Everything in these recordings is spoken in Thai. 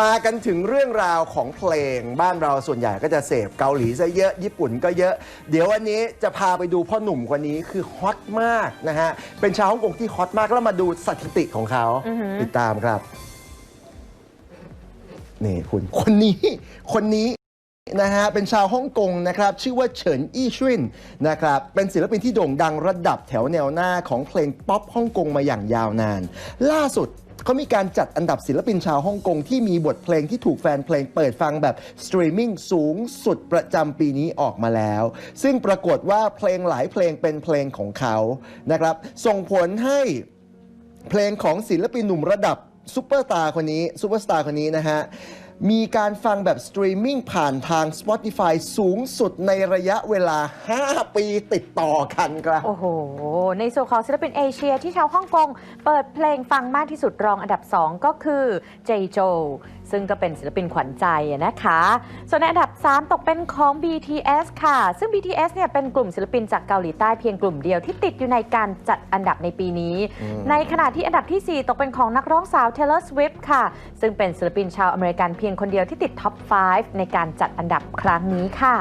มากันถึงเรื่องราวของเพลง บ้านเราส่วนใหญ่ก็จะเสพเกาหลีซะเยอะญี่ปุ่นก็เยอะ เดี๋ยววันนี้จะพาไปดูพ่อหนุ่มคนนี้คือฮอตมากนะฮะ เป็นชาวฮ่องกงที่ฮอตมากแล้วมาดูสถิติของเขาอือหือ ติดตามครับ นี่คุณคนนี้ คนนี้นะฮะเป็นชาวฮ่องกงนะครับ ชื่อว่าเฉินอี้ชินนะครับเป็นศิลปินที่โด่งดังระดับแถวแนวหน้าของเพลงป๊อปฮ่องกงมาอย่างยาวนาน ล่าสุด เขามีการจัดอันดับศิลปินชาวฮ่องกงที่มีบทเพลงที่ถูกแฟนเพลงเปิดฟังแบบสตรีมมิ่งสูงสุดประจำปีนี้ออกมาแล้ว ซึ่งปรากฏว่าเพลงหลายเพลงเป็นเพลงของเขานะครับ ส่งผลให้เพลงของศิลปินหนุ่มระดับซูเปอร์สตาร์คนนี้ซูเปอร์สตาร์คนนี้นะฮะ มีการฟังแบบสตรีมมิ่งผ่านทาง Spotify สูงสุดในระยะเวลา 5 ปีติดต่อกันครับโอ้โห ในส่วนของศิลปินเอเชียที่ชาวฮ่องกง เปิดเพลงฟังมากที่สุดรองอันดับ 2 ก็คือเจโจ ซึ่งก็เป็นศิลปินขวัญใจอะนะคะ ส่วนในอันดับ 3 ตกเป็นของ BTS ค่ะ ซึ่ง BTS เนี่ยเป็นกลุ่มศิลปินจากเกาหลีใต้เพียงกลุ่มเดียวที่ติดอยู่ในการจัดอันดับในปีนี้อืมในขณะที่อันดับทีสี่ 4 ตกเป็นของนักร้องสาว Taylor Swift ค่ะ ซึ่งเป็นศิลปินชาวอเมริกันเพียงคนเดียวที่ติดท็อป 5 ในการจัดอันดับครั้งนี้ค่ะ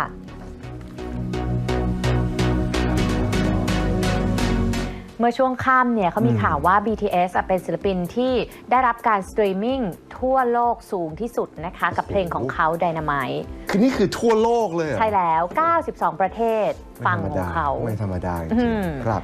เมื่อช่วงค่ำเนี่ยเขามีอืมข่าวว่า BTS อะเป็นศิลปินที่ได้รับการสตรีมมิ่ง ทั่วโลกสูงที่สุดนะคะ กับเพลงของเขา Dynamite คือนี่คือทั่วโลกเลยเหรอใช่แล้ว 92 ประเทศฟังไม่ธรรมดาของเขา ไม่ธรรมดาจอืริงมๆครับ